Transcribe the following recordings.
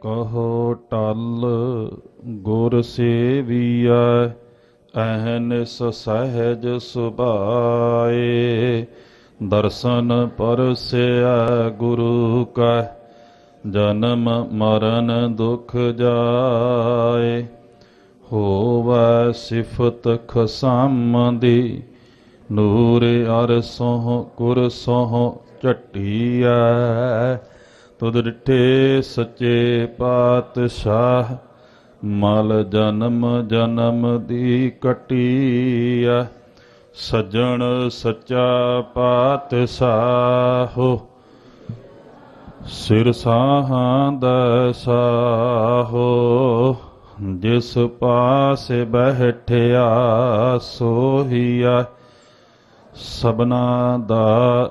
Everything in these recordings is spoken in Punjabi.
ਕਹੋ ਟਲ ਗੁਰ ਸੇਵੀਐ ਅਹਨਿਸ ਸਹਿਜ ਸੁਭਾਏ। ਦਰਸ਼ਨ ਪਰਸਿਆ ਗੁਰੂ ਕਾ, ਜਨਮ ਮਰਨ ਦੁਖ ਜਾਏ। ਹੋਵੈ ਸਿਫਤ ਖਸਮ ਦੀ ਨੂਰ ਅਰਸੋਂ ਕੁਰਸੋਂ ਝਟੀਐ। ਤੁਧ ਡਿਠੇ ਸੱਚੇ ਪਾਤਸ਼ਾਹ, ਮਲ ਜਨਮ ਜਨਮ ਦੀ ਕਟੀਐ। ਸੱਜਣ ਸੱਚਾ ਪਾਤਸ਼ਾਹੋ, ਸਿਰ ਸਾਹਾਂ ਦਾ ਸਾਹੋ, ਜਿਸ ਪਾਸੇ ਬੈਠਿਆ ਸੋਹੀਆ ਸਬਨਾ ਦਾ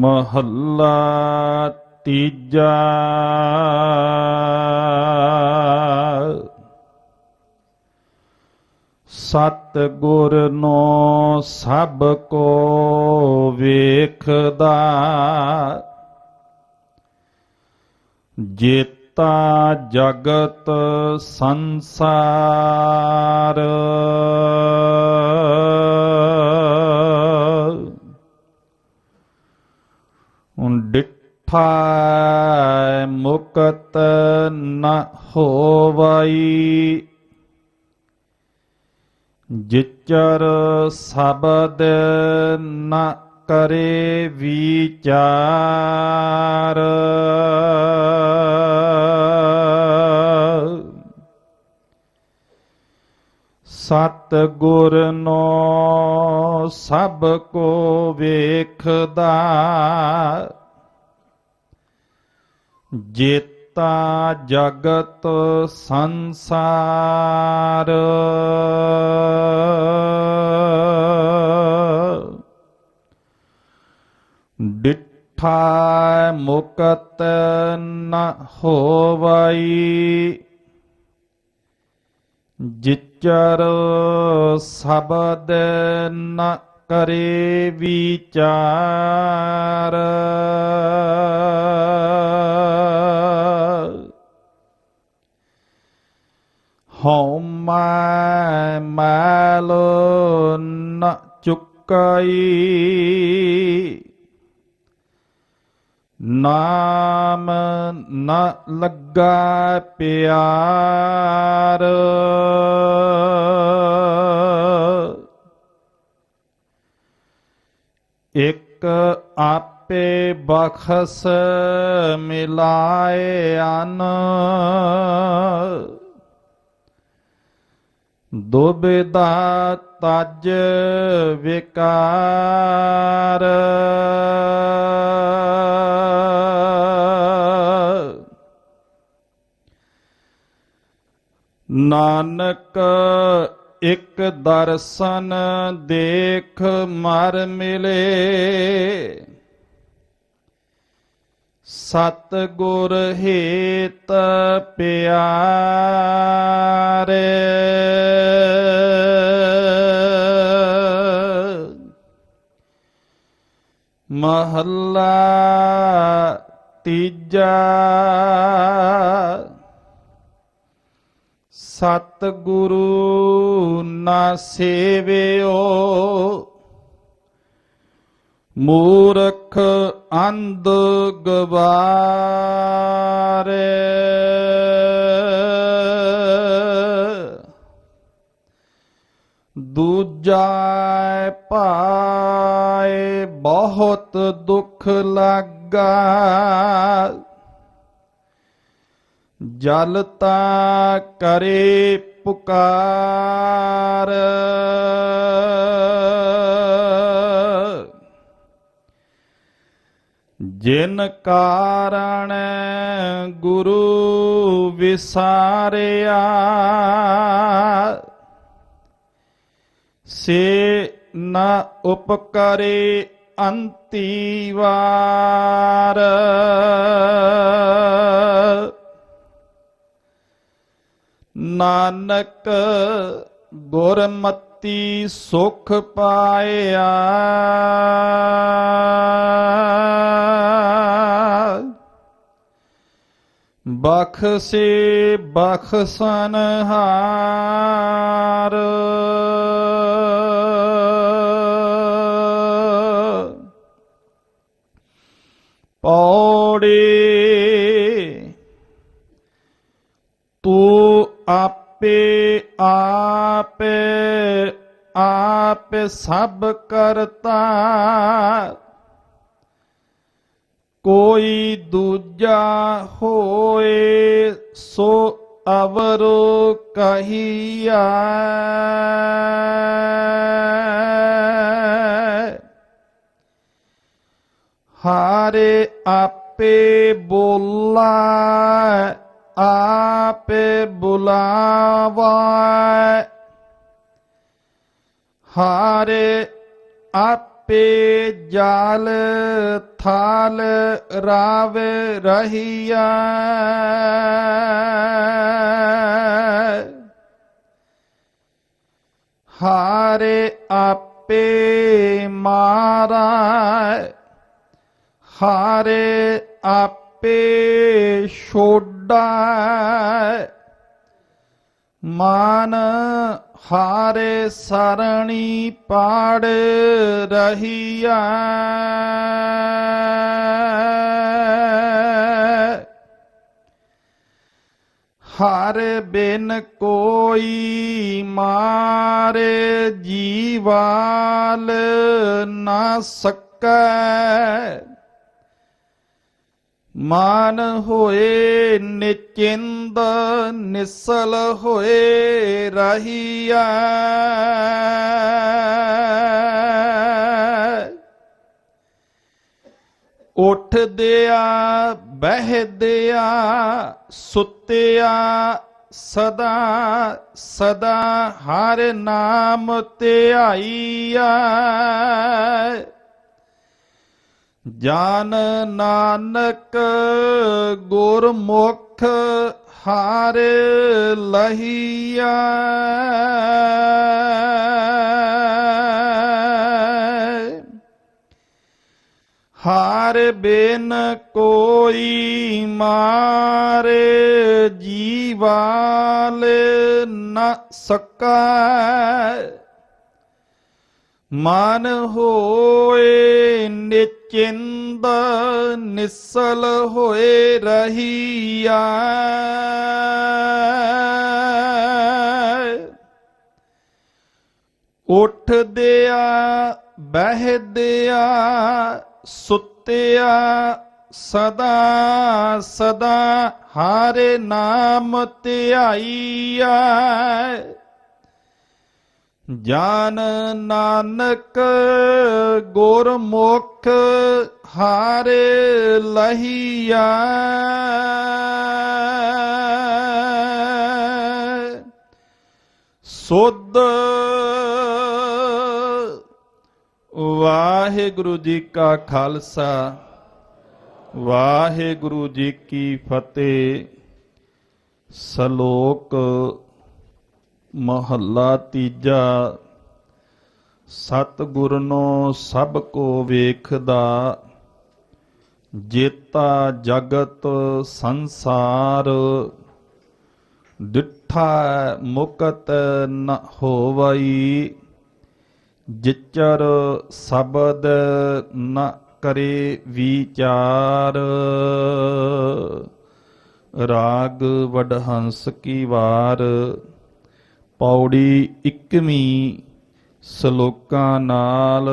ਮਹੱਲਾ ਤੀਜਾ। ਸਤ ਗੁਰ ਨੋ ਸਭ ਕੋ ਵੇਖਦਾ। ਜੇਤਾ ਜਗਤ ਸੰਸਾਰ। ਡਿਠਾ ਮੁਕਤ ਨ ਹੋਵਈ ਜਿਚਰ ਸ਼ਬਦ ਨ ਕਰੇ ਵਿਚਾਰ ਸਤ ਗੁਰ ਨੋ ਸਭ ਕੋ ਵੇਖਦਾ ਜੇਤਾ ਜਗਤ ਸੰਸਾਰ। ਡਿਠਾ ਮੁਕਤ ਨ ਹੋਵਈ। ਜਿਚਰ ਸ਼ਬਦ ਨ ਕਰੇ ਵਿਚਾਰ। ਹਉ ਮੈਂ ਮੈਲ ਨ ਚੁੱਕਈ ਨਾਮ ਨ ਲੱਗਾ ਪਿਆਰ ਇੱਕ ਆਪੇ ਬਖਸ ਮਿਲਾਏ ਅਨ ਦੁਬਿਦਾ ਤਜ ਵਿਕਾਰ। ਨਾਨਕ ਇੱਕ ਦਰਸ਼ਨ ਦੇਖ ਮਰ ਮਿਲੇ। ਸਤ ਗੁਰ ਹੇਤ ਪਿਆਰੇ। ਮਹੱਲਾ ਤੀਜਾ। ਸਤ ਗੁਰੂ ਨਾ ਸੇਵਿਓ ਮੂਰਖ ਅੰਧ ਗਵਾਰੇ। ਦੂਜਾ ਪਾਏ ਬਹੁਤ ਦੁਖ ਲੱਗਾ। ਜਲ ਜਲਤਾ ਕਰੇ ਪੁਕਾਰ। ਜਿਨ ਕਾਰਣ ਗੁਰੂ ਵਿਸਾਰਿਆ ਸੇ ਨਾ ਉਪਕਰੇ ਅੰਤੀ ਵਾਰ। ਨਾਨਕ ਗੁਰਮਤੀ ਸੁਖ ਪਾਇਆ। ਬਖਸ਼ੇ ਬਖਸਨ ਹਾਰ। ਪੌੜੇ ਤੂੰ ਆਪੇ ਆਪੇ ਆਪ ਸਭ ਕਰਤਾ। ਕੋਈ ਦੂਜਾ ਹੋਏ ਸੋ ਅਵਰ ਕਹੀਆ ਹਾਰੇ ਆਪੇ ਬੋਲਾ ਆਪੇ ਬੁਲਾਵਾ। ਹਾਰੇ ਆਪੇ ਜਾਲ ਥਾਲ ਰਾਵ ਰਹੀਆ ਹਾਰੇ ਆਪੇ ਮਾਰਾ। ਹਾਰੇ ਆਪੇ ਛੋਡਾ ਮਾਨ ਹਾਰੇ ਸਰਣੀ ਪਾੜ ਰਹੀਆ ਹਰ ਬਿਨ ਕੋਈ ਮਾਰੇ ਜੀਵਾਲ ਨਾ ਸਕੈ। ਮਾਨ ਹੋਏ ਨਿਚਿੰਦ ਨਿਸਲ ਹੋਏ ਰਹੀਆ ਉੱਠਦਿਆ ਬਹਿਦਿਆ ਸੁੱਤਿਆ ਸਦਾ ਸਦਾ ਹਰ ਨਾਮ ਧਿਆਈਆ ਜਾਨ ਨਾਨਕ ਗੁਰਮੁਖ ਹਾਰ ਲਹੀਆ ਹਾਰ ਬਿਨ ਕੋਈ ਮਾਰੇ ਜੀਵਾਲ ਨ ਸਕੈ। ਮਨ ਹੋਏ ਨਿਚਿੰਦ ਨਿਸਲ ਹੋਏ ਰਹੀਆ ਉੱਠਦਿਆ ਬਹਿਦਿਆ ਸੁੱਤਿਆ ਸਦਾ ਸਦਾ ਹਾਰੇ ਨਾਮ ਧਿਆਈਆ ਜਾਨ ਨਾਨਕ ਗੁਰਮੁਖ ਹਾਰੇ ਲਹੀਆ। ਸੁਧ ਵਾਹਿਗੁਰੂ ਜੀ ਕਾ ਖਾਲਸਾ, ਵਾਹਿਗੁਰੂ ਜੀ ਕੀ ਫਤਿਹ। ਸ਼ਲੋਕ ਮਹੱਲਾ ਤੀਜਾ, ਸਤਿਗੁਰ ਨੂੰ ਸਭ ਕੋ ਵੇਖਦਾ, ਜੇਤਾ ਜਗਤ ਸੰਸਾਰ, ਡਿਠਾ ਮੁਕਤ ਨ ਹੋਵਈ, ਜਿਚਰ ਸ਼ਬਦ ਨ ਕਰੇ ਵਿਚਾਰ। ਰਾਗ ਵਡਹੰਸ ਕੀ ਵਾਰ ਪੌੜੀ ਇਕਵੀਂ ਸ਼ਲੋਕਾਂ ਨਾਲ।